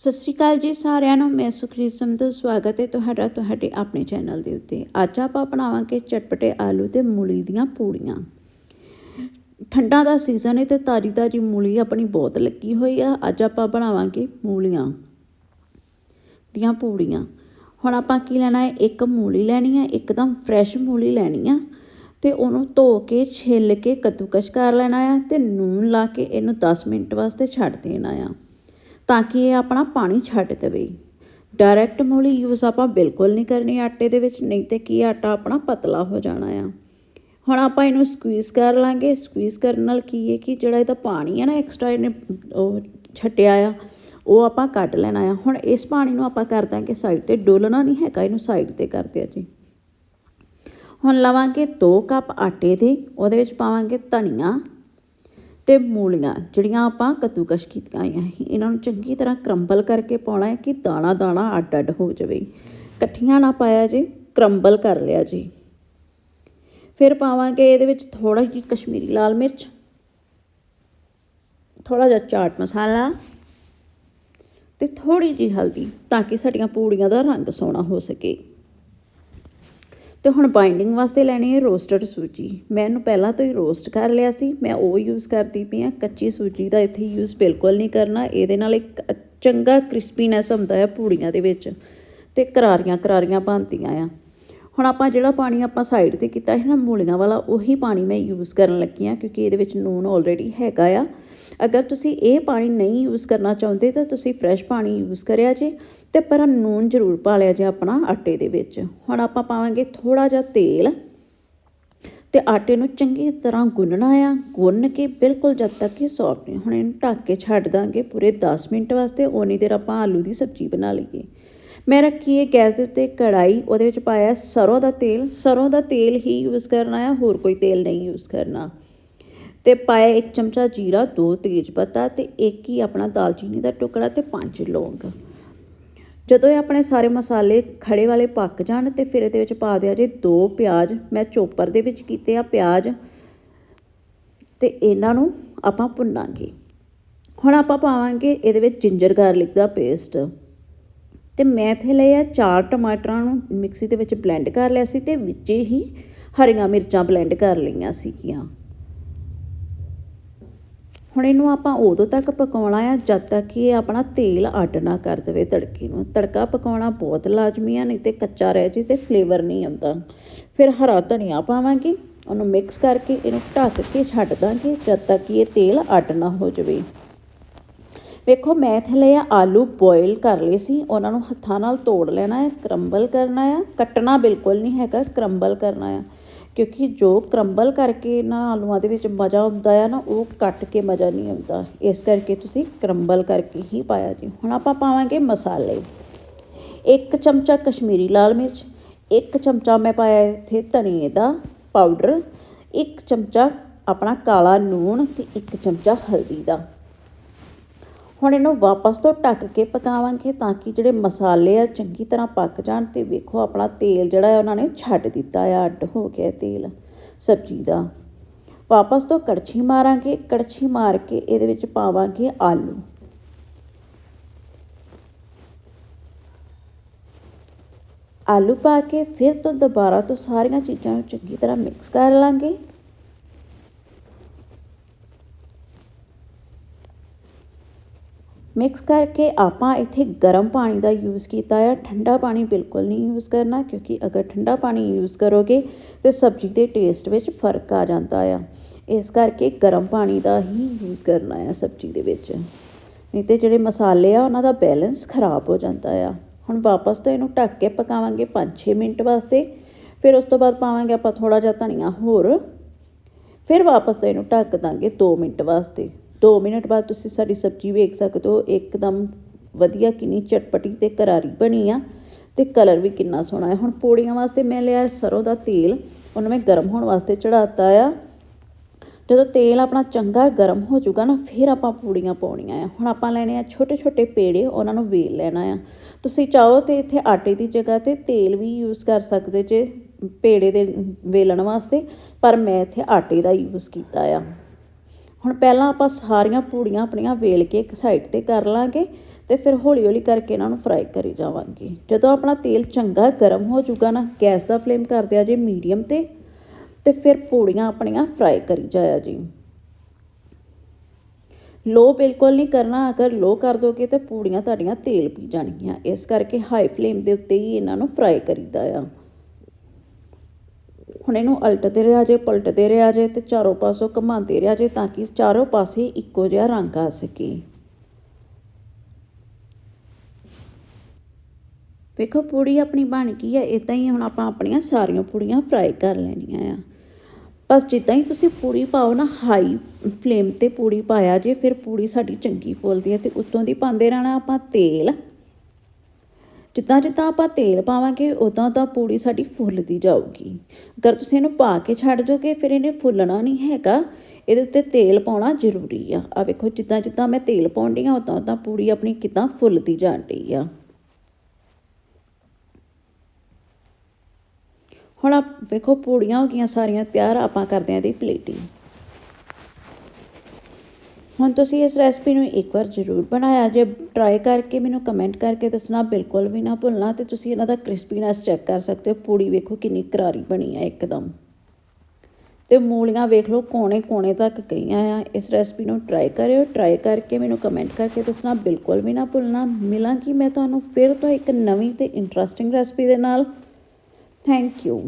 ਸਤਿ ਸ਼੍ਰੀ ਅਕਾਲ ਜੀ ਸਾਰਿਆਂ ਨੂੰ। ਮੈਂ ਸੁਖਰੀਤ ਸੰਧੂ। ਸਵਾਗਤ ਹੈ ਤੁਹਾਡਾ ਤੁਹਾਡੇ ਆਪਣੇ ਚੈਨਲ ਦੇ ਉੱਤੇ। ਅੱਜ ਆਪਾਂ ਬਣਾਵਾਂਗੇ ਚਟਪਟੇ ਆਲੂ ਤੇ ਮੂਲੀ ਦੀਆਂ ਪੂੜੀਆਂ। ਠੰਡਾ ਦਾ ਸੀਜ਼ਨ ਹੈ ਤੇ ਤਾਜੀ ਤਾਜੀ ਮੂਲੀ ਆਪਣੀ ਬਹੁਤ ਲੱਗੀ ਹੋਈ ਆ। ਅੱਜ ਆਪਾਂ ਬਣਾਵਾਂਗੇ ਮੂਲੀਆਂ ਦੀਆਂ ਪੂੜੀਆਂ। ਹੁਣ ਆਪਾਂ ਕੀ ਲੈਣਾ ਹੈ? ਇੱਕ ਮੂਲੀ ਲੈਣੀ ਹੈ, ਇੱਕਦਮ ਫਰੈਸ਼ ਮੂਲੀ ਲੈਣੀ ਆ ਤੇ ਉਹਨੂੰ ਧੋ ਕੇ, ਛਿੱਲ ਕੇ ਕੱਦੂਕਸ਼ ਕਰ ਲੈਣਾ ਆ ਤੇ ਨੂਨ ਲਾ ਕੇ ਇਹਨੂੰ 10 ਮਿੰਟ ਵਾਸਤੇ ਛੱਡ ਦੇਣਾ ਆ। ਤਾਂ ਕਿ ਇਹ ਆਪਣਾ ਪਾਣੀ ਛੱਡ ਦੇਵੇ। ਡਾਇਰੈਕਟ ਮੂਲੀ ਯੂਜ਼ ਆਪਾਂ ਬਿਲਕੁਲ ਨਹੀਂ ਕਰਨੀ ਆਟੇ ਦੇ ਵਿੱਚ, ਨਹੀਂ ਤੇ ਕੀ ਆਟਾ ਆਪਣਾ ਪਤਲਾ ਹੋ ਜਾਣਾ ਆ। ਹੁਣ ਆਪਾਂ ਇਹਨੂੰ ਸਕਵੀਜ਼ ਕਰ ਲਾਂਗੇ। ਸਕਵੀਜ਼ ਕਰਨ ਨਾਲ ਕੀ ਹੈ ਕਿ ਜਿਹੜਾ ਇਹਦਾ ਪਾਣੀ ਹੈ ਨਾ ਐਕਸਟਰਾ ਇਹਨੇ ਉਹ ਛੱਟਿਆ ਆ, ਉਹ ਆਪਾਂ ਕੱਢ ਲੈਣਾ ਆ। ਹੁਣ ਇਸ ਪਾਣੀ ਨੂੰ ਆਪਾਂ ਕਰ ਦਾਂਗੇ ਸਾਈਡ ਤੇ। ਡੋਲਣਾ ਨਹੀਂ ਹੈਗਾ ਇਹਨੂੰ ਸਾਈਡ ਤੇ ਕਰਦੇ ਆ ਜੀ। ਹੁਣ ਲਵਾਂਗੇ 2 ਕੱਪ ਆਟੇ ਦੇ। ਉਹਦੇ ਵਿੱਚ ਪਾਵਾਂਗੇ ਧਨੀਆ। ਤੇ ਮੂਲੀਆਂ, ਜਿਹੜੀਆਂ ਆਪਾਂ ਕੱਦੂਕਸ਼ ਕੀਤੀਆਂ ਆਈਆਂ ਸੀ, ਇਹਨਾਂ ਨੂੰ ਚੰਗੀ ਤਰ੍ਹਾਂ ਕਰੰਬਲ ਕਰਕੇ ਪਾਉਣਾ ਹੈ ਕਿ ਦਾਣਾ ਦਾਣਾ ਅੱਡ ਅੱਡ ਹੋ ਜਾਵੇ। ਇਕੱਠੀਆਂ ਨਾ ਪਾਇਆ ਜੀ, ਕਰੰਬਲ ਕਰ ਲਿਆ ਜੀ। ਫਿਰ ਪਾਵਾਂਗੇ ਇਹਦੇ ਵਿੱਚ ਥੋੜਾ ਜਿਹਾ ਕਸ਼ਮੀਰੀ ਲਾਲ ਮਿਰਚ ਥੋੜਾ ਜਿਹਾ ਚਾਟ ਮਸਾਲਾ ਤੇ ਥੋੜੀ ਜਿਹੀ ਹਲਦੀ, ਤਾਂ ਕਿ ਸਾਡੀਆਂ ਪੂੜੀਆਂ ਦਾ ਰੰਗ ਸੋਹਣਾ ਹੋ ਸਕੇ। ਤੇ ਹੁਣ ਬਾਈਂਡਿੰਗ ਵਾਸਤੇ ਲੈਣੀ ਹੈ ਰੋਸਟਡ ਸੂਜੀ। ਮੈਂ ਇਹਨੂੰ ਪਹਿਲਾਂ ਤੋਂ ਹੀ ਰੋਸਟ ਕਰ ਲਿਆ ਸੀ, ਮੈਂ ਉਹ ਯੂਜ਼ ਕਰਦੀ ਪਈ ਆ ਕੱਚੀ ਸੂਜੀ ਦਾ ਇੱਥੇ ਯੂਜ਼ ਬਿਲਕੁਲ ਨਹੀਂ ਕਰਨਾ। ਇਹਦੇ ਨਾਲ ਇੱਕ ਚੰਗਾ ਕ੍ਰਿਸਪੀਨੈਸ ਹੁੰਦਾ ਹੈ ਪੂੜੀਆਂ ਦੇ ਵਿੱਚ ਤੇ ਕਰਾਰੀਆਂ ਕਰਾਰੀਆਂ ਬਣਦੀਆਂ ਆ। ਹੁਣ ਆਪਾਂ ਜਿਹੜਾ ਪਾਣੀ ਆਪਾਂ ਸਾਈਡ ਤੇ ਕੀਤਾ ਸੀ ਨਾ, ਮੂਲੀਆਂ ਵਾਲਾ, ਉਹੀ ਪਾਣੀ ਮੈਂ ਯੂਜ਼ ਕਰਨ ਲੱਗੀ ਆ ਕਿਉਂਕਿ ਇਹਦੇ ਵਿੱਚ ਨੂਨ ਆਲਰੇਡੀ ਹੈਗਾ ਆ। ਅਗਰ ਤੁਸੀਂ ਇਹ ਪਾਣੀ ਨਹੀਂ ਯੂਜ਼ ਕਰਨਾ ਚਾਹੁੰਦੇ ਤਾਂ ਤੁਸੀਂ ਫਰੈਸ਼ ਪਾਣੀ ਯੂਜ਼ ਕਰਿਆ ਜੇ ਤੇ ਪਰ ਨੂਨ ਜ਼ਰੂਰ ਪਾ ਲਿਆ ਜੇ ਆਪਣਾ ਆਟੇ ਦੇ ਵਿੱਚ। ਹੁਣ ਆਪਾਂ ਪਾਵਾਂਗੇ ਥੋੜਾ ਜਿਹਾ ਤੇਲ ਤੇ ਆਟੇ ਨੂੰ ਚੰਗੀ ਤਰ੍ਹਾਂ ਗੁੰਨਣਾ ਆ। ਗੁੰਨ ਕੇ ਬਿਲਕੁਲ ਜਦ ਤੱਕ ਕਿ ਸੌਫਟ ਨਹੀਂ, ਹੁਣ ਇਹਨੂੰ ਢੱਕ ਕੇ ਛੱਡ ਦਾਂਗੇ ਪੂਰੇ 10 ਮਿੰਟ ਵਾਸਤੇ। ਉਨੀ ਦੇਰ ਆਪਾਂ ਆਲੂ ਦੀ ਸਬਜ਼ੀ ਬਣਾ ਲਈਏ। ਮੈਂ ਰੱਖੀ ਹੈ ਗੈਸ ਦੇ ਉੱਤੇ ਕੜਾਈ ਉਹਦੇ ਵਿੱਚ ਪਾਇਆ ਸਰੋਂ ਦਾ ਤੇਲ। ਸਰੋਂ ਦਾ ਤੇਲ ਹੀ ਯੂਜ਼ ਕਰਨਾ ਹੈ ਹੋਰ ਕੋਈ ਤੇਲ ਨਹੀਂ ਯੂਜ਼ ਕਰਨਾ। ਤੇ ਪਾਇਆ ਇੱਕ ਚਮਚਾ ਜੀਰਾ, ਦੋ ਤੇਜ ਪੱਤਾ ਤੇ ਇੱਕ ਹੀ ਆਪਣਾ ਦਾਲਚੀਨੀ ਦਾ ਟੁਕੜਾ ਤੇ ਪੰਜ ਲੌਂਗ। ਜਦੋਂ ਇਹ ਆਪਣੇ ਸਾਰੇ ਮਸਾਲੇ ਖੜੇ ਵਾਲੇ ਪੱਕ ਜਾਣ ਤੇ ਫਿਰ ਇਹਦੇ ਵਿੱਚ ਪਾ ਦਿਆ ਜੇ ਦੋ ਪਿਆਜ਼। ਮੈਂ ਚੋਪਰ ਦੇ ਵਿੱਚ ਕੀਤੇ ਆ ਪਿਆਜ਼ ਤੇ ਇਹਨਾਂ ਨੂੰ ਆਪਾਂ ਭੁੰਨਾਂਗੇ। ਹੁਣ ਆਪਾਂ ਪਾਵਾਂਗੇ ਇਹਦੇ ਵਿੱਚ ਜਿੰਜਰ ਗਾਰਲਿਕ ਦਾ ਪੇਸਟ ਤੇ ਮੈਂ ਇੱਥੇ ਲਿਆ ਚਾਰ ਟਮਾਟਰਾਂ ਨੂੰ ਮਿਕਸੀ ਦੇ ਵਿੱਚ ਬਲੈਂਡ ਕਰ ਲਿਆ ਸੀ ਤੇ ਵਿੱਚ ਹੀ ਹਰੀਆਂ ਮਿਰਚਾਂ ਬਲੈਂਡ ਕਰ ਲਈਆਂ ਸੀਗੀਆਂ। ਹੁਣ ਇਹਨੂੰ ਆਪਾਂ ਉਦੋਂ ਤੱਕ ਪਕਾਉਣਾ ਆ ਜਦ ਤੱਕ ਕਿ ਇਹ ਆਪਣਾ ਤੇਲ ਅੱਡ ਨਾ ਕਰ ਦੇਵੇ ਤੜਕੇ ਨੂੰ। ਤੜਕਾ ਪਕਾਉਣਾ ਬਹੁਤ ਲਾਜ਼ਮੀ ਆ, ਨਹੀਂ ਤੇ ਕੱਚਾ ਰਹਿ ਜੇ ਤੇ ਫਲੇਵਰ ਨਹੀਂ ਆਉਂਦਾ। ਫਿਰ ਹਰਾ ਧਨੀਆ ਪਾਵਾਂਗੇ, ਉਹਨੂੰ ਮਿਕਸ ਕਰਕੇ ਇਹਨੂੰ ਢੱਕ ਕੇ ਛੱਡ ਦਾਂਗੇ ਜਦ ਤੱਕ ਕਿ ਇਹ ਤੇਲ ਅੱਡ ਨਾ ਹੋ ਜਾਵੇ। ਵੇਖੋ, ਮੈਂ ਇੱਥੇ ਲਿਆ ਆਲੂ ਬੋਇਲ ਕਰ ਲਏ ਸੀ, ਉਹਨਾਂ ਨੂੰ ਹੱਥਾਂ ਨਾਲ ਤੋੜ ਲੈਣਾ ਹੈ ਕਰੰਬਲ ਕਰਨਾ ਹੈ ਕੱਟਣਾ ਬਿਲਕੁਲ ਨਹੀਂ ਹੈਗਾ ਕਰੰਬਲ ਕਰਨਾ ਹੈ ਕਿਉਂਕਿ ਜੋ ਕਰੰਬਲ ਕਰਕੇ ਨਾ ਆਲੂਆਂ ਦੇ ਵਿੱਚ ਮਜ਼ਾ ਆਉਂਦਾ ਆ ਨਾ, ਉਹ ਕੱਟ ਕੇ ਮਜ਼ਾ ਨਹੀਂ ਆਉਂਦਾ। ਇਸ ਕਰਕੇ ਤੁਸੀਂ ਕਰੰਬਲ ਕਰਕੇ ਹੀ ਪਾਇਆ ਜੀ। ਹੁਣ ਆਪਾਂ ਪਾਵਾਂਗੇ ਮਸਾਲੇ। ਇੱਕ ਚਮਚਾ ਕਸ਼ਮੀਰੀ ਲਾਲ ਮਿਰਚ, ਇੱਕ ਚਮਚਾ ਮੈਂ ਪਾਇਆ ਇੱਥੇ ਧਨੀਏ ਦਾ ਪਾਊਡਰ, ਇੱਕ ਚਮਚਾ ਆਪਣਾ ਕਾਲਾ ਲੂਣ ਤੇ ਇੱਕ ਚਮਚਾ ਹਲਦੀ ਦਾ। ਹੁਣ ਇਹਨੂੰ ਵਾਪਸ ਤੋਂ ਢੱਕ ਕੇ ਪਕਾਵਾਂਗੇ ਤਾਂ ਕਿ ਜਿਹੜੇ ਮਸਾਲੇ ਆ ਚੰਗੀ ਤਰ੍ਹਾਂ ਪੱਕ ਜਾਣ ਤੇ ਵੇਖੋ ਆਪਣਾ ਤੇਲ ਜਿਹੜਾ ਹੈ ਉਹਨਾਂ ਨੇ ਛੱਡ ਦਿੱਤਾ ਆ, ਅੱਡ ਹੋ ਗਿਆ ਤੇਲ ਸਬਜ਼ੀ ਦਾ। ਵਾਪਸ ਤੋਂ ਕੜਛੀ ਮਾਰਾਂਗੇ, ਕੜਛੀ ਮਾਰ ਕੇ ਇਹਦੇ ਵਿੱਚ ਪਾਵਾਂਗੇ ਆਲੂ। ਆਲੂ ਪਾ ਕੇ ਫਿਰ ਤੋਂ ਦੁਬਾਰਾ ਤੋਂ ਸਾਰੀਆਂ ਚੀਜ਼ਾਂ ਨੂੰ ਚੰਗੀ ਤਰ੍ਹਾਂ ਮਿਕਸ ਕਰ ਲਾਂਗੇ। ਮਿਕਸ ਕਰਕੇ ਆਪਾਂ ਇੱਥੇ ਗਰਮ ਪਾਣੀ ਦਾ ਯੂਜ਼ ਕੀਤਾ ਆ। ਠੰਡਾ ਪਾਣੀ ਬਿਲਕੁਲ ਨਹੀਂ ਯੂਜ਼ ਕਰਨਾ, ਕਿਉਂਕਿ ਅਗਰ ਠੰਡਾ ਪਾਣੀ ਯੂਜ਼ ਕਰੋਗੇ ਤੇ ਸਬਜ਼ੀ ਦੇ ਟੇਸਟ ਵਿੱਚ ਫ਼ਰਕ ਆ ਜਾਂਦਾ ਆ। ਇਸ ਕਰਕੇ ਗਰਮ ਪਾਣੀ ਦਾ ਹੀ ਯੂਜ਼ ਕਰਨਾ ਆ ਸਬਜ਼ੀ ਦੇ ਵਿੱਚ। ਨਹੀਂ ਤੇ ਜਿਹੜੇ ਮਸਾਲੇ ਆ, ਉਹਨਾਂ ਦਾ ਬੈਲੈਂਸ ਖਰਾਬ ਹੋ ਜਾਂਦਾ ਆ। ਹੁਣ ਵਾਪਸ ਤੋਂ ਇਹਨੂੰ ਢੱਕ ਕੇ ਪਕਾਵਾਂਗੇ 5-6 ਮਿੰਟ ਵਾਸਤੇ। ਫਿਰ ਉਸ ਤੋਂ ਬਾਅਦ ਪਾਵਾਂਗੇ ਆਪਾਂ ਥੋੜਾ ਜਿਹਾ ਧਨੀਆ ਹੋਰ। ਫਿਰ ਵਾਪਸ ਤੋਂ ਇਹਨੂੰ ਢੱਕ ਦਾਂਗੇ 2 ਮਿੰਟ ਵਾਸਤੇ। 2 ਮਿੰਟ ਬਾਅਦ ਤੁਸੀਂ ਸਾਡੀ ਸਬਜ਼ੀ ਵੇਖ ਸਕਦੇ ਹੋ, ਇੱਕਦਮ ਵਧੀਆ ਕਿੰਨੀ ਚਟਪਟੀ ਤੇ ਕਰਾਰੀ ਬਣੀ ਆ ਤੇ ਕਲਰ ਵੀ ਕਿੰਨਾ ਸੋਹਣਾ ਹੈ। ਹੁਣ ਪੋੜੀਆਂ ਵਾਸਤੇ ਮੈਂ ਲਿਆ ਸਰੋਂ ਦਾ ਤੇਲ, ਉਹਨੂੰ ਮੈਂ ਗਰਮ ਹੋਣ ਵਾਸਤੇ ਚੜਾਤਾ ਆ। ਜਦੋਂ ਤੇਲ ਆਪਣਾ ਚੰਗਾ ਗਰਮ ਹੋ ਜਾਊਗਾ ਨਾ, ਫਿਰ ਆਪਾਂ ਪੂੜੀਆਂ ਪਾਉਣੀਆਂ ਆ। ਹੁਣ ਆਪਾਂ ਲੈਣੇ ਆ ਛੋਟੇ ਛੋਟੇ ਪੇੜੇ, ਉਹਨਾਂ ਨੂੰ ਵੇਲ ਲੈਣਾ ਆ। ਤੁਸੀਂ ਚਾਹੋ ਤੇ ਇੱਥੇ ਆਟੇ ਦੀ ਜਗ੍ਹਾ ਤੇ ਤੇਲ ਵੀ ਯੂਜ਼ ਕਰ ਸਕਦੇ ਜੇ ਪੇੜੇ ਦੇ ਵੇਲਣ ਵਾਸਤੇ, ਪਰ ਮੈਂ ਇੱਥੇ ਆਟੇ ਦਾ ਯੂਜ਼ ਕੀਤਾ ਆ। ਹੁਣ ਪਹਿਲਾਂ ਆਪਾਂ ਸਾਰੀਆਂ ਪੂੜੀਆਂ ਆਪਣੀਆਂ ਵੇਲ ਕੇ ਇੱਕ ਸਾਈਡ ਤੇ ਕਰ ਲਾਂਗੇ ਤੇ ਫਿਰ ਹੌਲੀ ਹੌਲੀ ਕਰਕੇ ਇਹਨਾਂ ਨੂੰ ਫਰਾਈ ਕਰੀ ਜਾਵਾਂਗੇ। ਜਦੋਂ ਆਪਣਾ ਤੇਲ ਚੰਗਾ ਗਰਮ ਹੋ ਜਾਊਗਾ ਨਾ, ਗੈਸ ਦਾ ਫਲੇਮ ਕਰ ਦਿਆ ਜੀ ਮੀਡੀਅਮ ਤੇ ਤੇ ਫਿਰ ਪੂੜੀਆਂ ਆਪਣੀਆਂ ਫਰਾਈ ਕਰੀ ਜਾਇਆ ਜੀ। ਲੋ ਬਿਲਕੁਲ ਨਹੀਂ ਕਰਨਾ, ਅਗਰ ਲੋ ਕਰ ਦੋਗੇ ਤੇ ਪੂੜੀਆਂ ਤੁਹਾਡੀਆਂ ਤੇਲ ਪੀ ਜਾਣਗੀਆਂ। ਇਸ ਕਰਕੇ ਹਾਈ ਫਲੇਮ ਦੇ ਉੱਤੇ ਹੀ ਇਹਨਾਂ ਨੂੰ ਫਰਾਈ ਕਰੀਦਾ ਆ। ਹੁਣ ਇਹਨੂੰ ਉਲਟਦੇ ਰਿਹਾ ਜੇ, ਪਲਟਦੇ ਰਿਹਾ ਜੇ ਤੇ ਚਾਰੋਂ ਪਾਸੋਂ ਘੁਮਾਉਂਦੇ ਰਿਹਾ ਜੇ ਤਾਂ ਕਿ ਚਾਰੋਂ ਪਾਸੇ ਇੱਕੋ ਜਿਹਾ ਰੰਗ ਆ ਸਕੇ। ਵੇਖੋ, ਪੂੜੀ ਆਪਣੀ ਬਣ ਗਈ ਹੈ ਇਦਾਂ ਹੀ ਹੁਣ ਆਪਾਂ ਆਪਣੀਆਂ ਸਾਰੀਆਂ ਪੂੜੀਆਂ ਫਰਾਈ ਕਰ ਲੈਣੀਆਂ ਆ। ਬਸ ਜਿੱਦਾਂ ਹੀ ਤੁਸੀਂ ਪੂੜੀ ਪਾਓ ਨਾ ਹਾਈ ਫਲੇਮ ਤੇ ਪੂੜੀ ਪਾਇਆ ਜੇ, ਫਿਰ ਪੂੜੀ ਸਾਡੀ ਚੰਗੀ ਫੁੱਲਦੀ ਹੈ ਤੇ ਉੱਤੋਂ ਦੀ ਪਾਉਂਦੇ ਰਹਿਣਾ ਆਪਾਂ ਤੇਲ। ਜਿੱਦਾਂ ਜਿੱਦਾਂ ਆਪਾਂ ਤੇਲ ਪਾਵਾਂਗੇ ਉਦਾਂ ਤਾਂ ਪੂੜੀ ਸਾਡੀ ਫੁੱਲਦੀ ਜਾਊਗੀ। ਅਗਰ ਤੁਸੀਂ ਇਹਨੂੰ ਪਾ ਕੇ ਛੱਡ ਦੋਗੇ ਫਿਰ ਇਹਨੇ ਫੁੱਲਣਾ ਨਹੀਂ ਹੈਗਾ। ਇਹਦੇ ਉੱਤੇ ਤੇਲ ਪਾਉਣਾ ਜ਼ਰੂਰੀ ਆ। ਆ ਵੇਖੋ, ਜਿੱਦਾਂ ਜਿੱਦਾਂ ਮੈਂ ਤੇਲ ਪਾਉਂਦੀ ਆ ਉਦਾਂ ਉਦਾਂ ਪੂੜੀ ਆਪਣੀ ਕਿਦਾਂ ਫੁੱਲਦੀ ਜਾਣ ਡਈ ਆ। ਹੁਣ ਆ ਵੇਖੋ, ਪੂੜੀਆਂ ਹੋ ਗਈਆਂ ਸਾਰੀਆਂ, ਤਿਆਰ ਆਪਾਂ ਕਰਦੇ ਹਾਂ ਦੀ ਪਲੇਟਿੰਗ ਹੁਣ ਤੁਸੀਂ ਇਸ ਰੈਸਪੀ ਨੂੰ ਇੱਕ ਵਾਰ ਜ਼ਰੂਰ ਬਣਾਇਆ, ਜੇ ਟਰਾਈ ਕਰਕੇ ਮੈਨੂੰ ਕਮੈਂਟ ਕਰਕੇ ਦੱਸਣਾ, ਬਿਲਕੁਲ ਵੀ ਨਾ ਭੁੱਲਣਾ ਤੇ ਤੁਸੀਂ ਇਹਨਾਂ ਦਾ ਕ੍ਰਿਸਪੀਨੈਸ ਚੈੱਕ ਕਰ ਸਕਦੇ ਹੋ। ਪੂੜੀ ਵੇਖੋ ਕਿੰਨੀ ਕਰਾਰੀ ਬਣੀ ਹੈ ਇੱਕਦਮ। ਤੇ ਮੂਲੀਆਂ ਵੇਖ ਲਓ ਕੋਣੇ ਕੋਣੇ ਤੱਕ ਗਈਆਂ ਆ। ਇਸ ਰੈਸਪੀ ਨੂੰ ਟਰਾਈ ਕਰਿਓ ਟਰਾਈ ਕਰਕੇ ਮੈਨੂੰ ਕਮੈਂਟ ਕਰਕੇ ਦੱਸਣਾ, ਬਿਲਕੁਲ ਵੀ ਨਾ ਭੁੱਲਣਾ। ਮਿਲਾਂਗੀ ਮੈਂ ਤੁਹਾਨੂੰ ਫਿਰ ਤੋਂ ਇੱਕ ਨਵੀਂ ਤੇ ਇੰਟਰਸਟਿੰਗ ਰੈਸਪੀ ਦੇ ਨਾਲ। Thank you